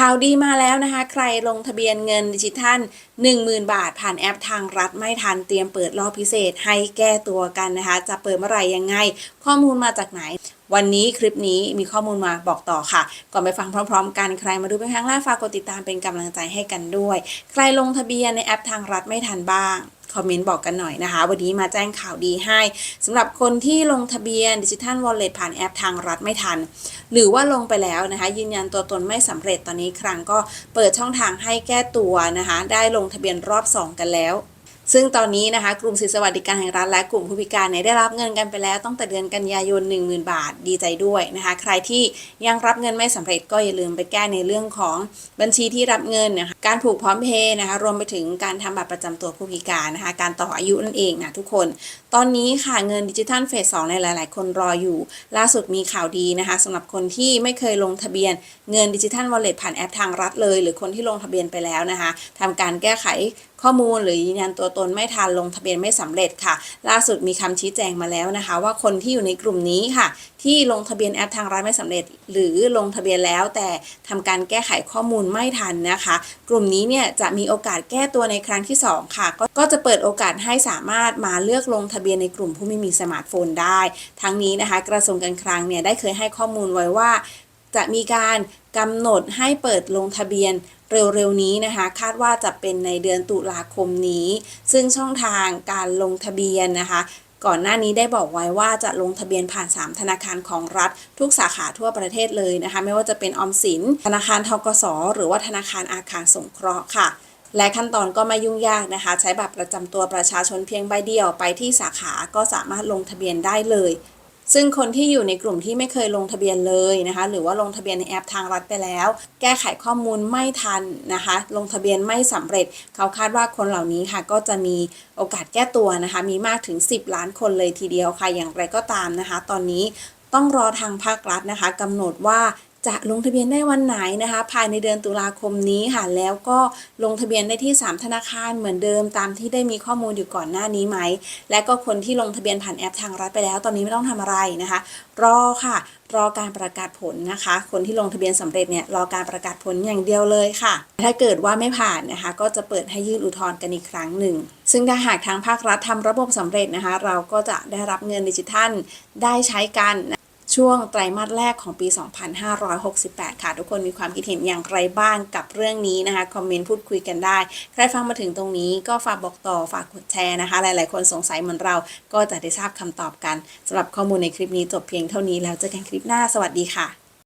ข่าวดีมาแล้วนะคะ ใครลงทะเบียนเงินดิจิทัล 10,000 บาท ผ่านแอปทางรัฐไม่ทันเตรียมเปิดรอบพิเศษให้แก้ตัวกันนะคะ จะเปิดเมื่อไหร่ยังไง ข้อมูลมาจากไหน วันนี้คลิปนี้มีข้อมูลมาบอกต่อค่ะ ก่อนไปฟังพร้อม ๆ กันใครมาดูเป็นครั้งแรกฝากกดติดตามเป็นกำลังใจให้กันด้วย ใครลงทะเบียนในแอปทางรัฐไม่ทันบ้าง คอมเมนต์บอกกันหน่อยนะคะ วันนี้มาแจ้งข่าวดีให้สำหรับคนที่ลงทะเบียนดิจิทัลวอลเล็ตผ่านแอปทางรัฐไม่ทัน หรือว่าลงไปแล้วนะคะ ยืนยันตัวตนไม่สำเร็จตอนนี้ครั้งก็เปิดช่องทางให้แก้ตัวนะคะ ได้ลงทะเบียนรอบ 2 กันแล้ว ซึ่งตอนนี้นะคะกลุ่มสิทธิสวัสดิการแห่งรัฐและกลุ่มผู้พิการเนี่ยได้รับเงินกันไปแล้วตั้งแต่เดือนกันยายน 10,000 บาทดีใจด้วยนะคะ ใครที่ยังรับเงินไม่สำเร็จก็อย่าลืมไปแก้ในเรื่องของบัญชีที่รับเงินนะคะการผูกพร้อมเพย์นะคะ รวมไปถึงการทำบัตรประจำตัวผู้พิการนะคะ การต่ออายุนั่นเองนะทุกคน ตอนนี้ค่ะเงินดิจิทัลเฟสสองในหลาย ๆ คนรออยู่ ล่าสุดมีข่าวดีนะคะสำหรับคนที่ไม่เคยลงทะเบียนเงินดิจิทัลวอลเล็ตผ่านแอปทางรัฐเลย หรือคนที่ลงทะเบียนไปแล้วนะคะทำการแก้ไขข้อมูลหรือยืนยันตัวตนไม่ทันลงทะเบียนไม่สำเร็จค่ะ ล่าสุดมีคำชี้แจงมาแล้วนะคะ ว่าคนที่อยู่ในกลุ่มนี้ค่ะ ที่ลงทะเบียนแอปทางรัฐไม่สำเร็จ หรือลงทะเบียนแล้ว แต่ทำการแก้ไขข้อมูลไม่ทันนะคะ กลุ่มนี้เนี่ยจะมีโอกาสแก้ตัวในครั้งที่สองค่ะกก็จะเปิดโอกาสให้สามารถมาเลือกลงทะเบียนในกลุ่มผู้ไม่มีสมาร์ทโฟนได้ ทั้งนี้นะคะ กระทรวงการคลังเนี่ยได้เคยให้ข้อมูลไว้ว่าจะมีการ กำหนดให้เปิดลงทะเบียนเร็วๆนี้นะคะ คาดว่าจะเป็นในเดือนตุลาคมนี้ ซึ่งช่องทางการลงทะเบียนนะคะ ก่อนหน้านี้ได้บอกไว้ว่าจะลงทะเบียนผ่าน 3 ธนาคารของรัฐ ทุกสาขาทั่วประเทศเลยนะคะ ไม่ว่าจะเป็นออมสิน ธนาคารทกสหรือว่าธนาคารอาคารสงเคราะห์ค่ะและขั้นตอนก็ไม่ยุ่งยากนะคะ ใช้บัตรประจำตัวประชาชนเพียงใบเดียวไปที่สาขาก็สามารถลงทะเบียนได้เลย ซึ่งคนที่อยู่ในกลุ่มที่ไม่เคยลงทะเบียนเลยนะคะ หรือว่าลงทะเบียนในแอปทางรัฐไปแล้ว แก้ไขข้อมูลไม่ทันนะคะ ลงทะเบียนไม่สำเร็จ เขาคาดว่าคนเหล่านี้ค่ะ ก็จะมีโอกาสแก้ตัวนะคะ มีมากถึง 10 ล้านคนเลยทีเดียวค่ะอย่างไรก็ตามนะคะ ตอนนี้ต้องรอทางภาครัฐนะคะกำหนดว่า จะลงทะเบียนได้วันไหนนะคะ ภายในเดือนตุลาคมนี้ค่ะ แล้วก็ลงทะเบียนได้ที่ 3 ธนาคารเหมือนเดิมตามที่ได้มีข้อมูลอยู่ก่อนหน้านี้ไหม และก็คนที่ลงทะเบียนผ่านแอปทางรัฐไปแล้ว ตอนนี้ไม่ต้องทำอะไรนะคะ รอค่ะรอการประกาศผลนะคะ คนที่ลงทะเบียนสำเร็จเนี่ยรอการประกาศผลอย่างเดียวเลยค่ะ ถ้าเกิดว่าไม่ผ่านนะคะ ก็จะเปิดให้ยื่นอุทธรณ์กันอีกครั้งหนึ่ง ซึ่งถ้าหากทางภาครัฐทำระบบสำเร็จนะคะ เราก็จะได้รับเงินดิจิทัลได้ใช้กันนะ ช่วงไตรมาสแรกของปี 2568 ค่ะ ทุกคนมีความคิดเห็นอย่างไรบ้างกับเรื่องนี้นะคะ คอมเมนต์พูดคุยกันได้ ใครฟังมาถึงตรงนี้ก็ฝากบอกต่อฝากกดแชร์นะคะ หลายๆ คนสงสัยเหมือนเรา ก็จะได้ทราบคำตอบกันสำหรับข้อมูลในคลิปนี้จบเพียงเท่านี้แล้วเจอกันคลิปหน้าสวัสดีค่ะ